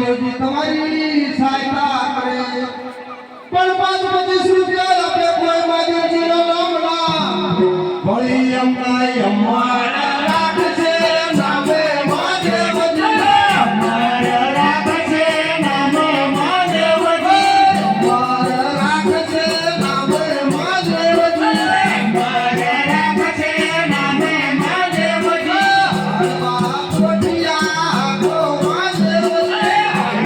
દેવજી તમારી સહાયતા કરે. પણ પાંચ પચીસ રૂપિયા આપે કોઈ મહાદેવજી નો નામ ના ભળી અમના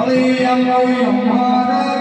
હરે અમારા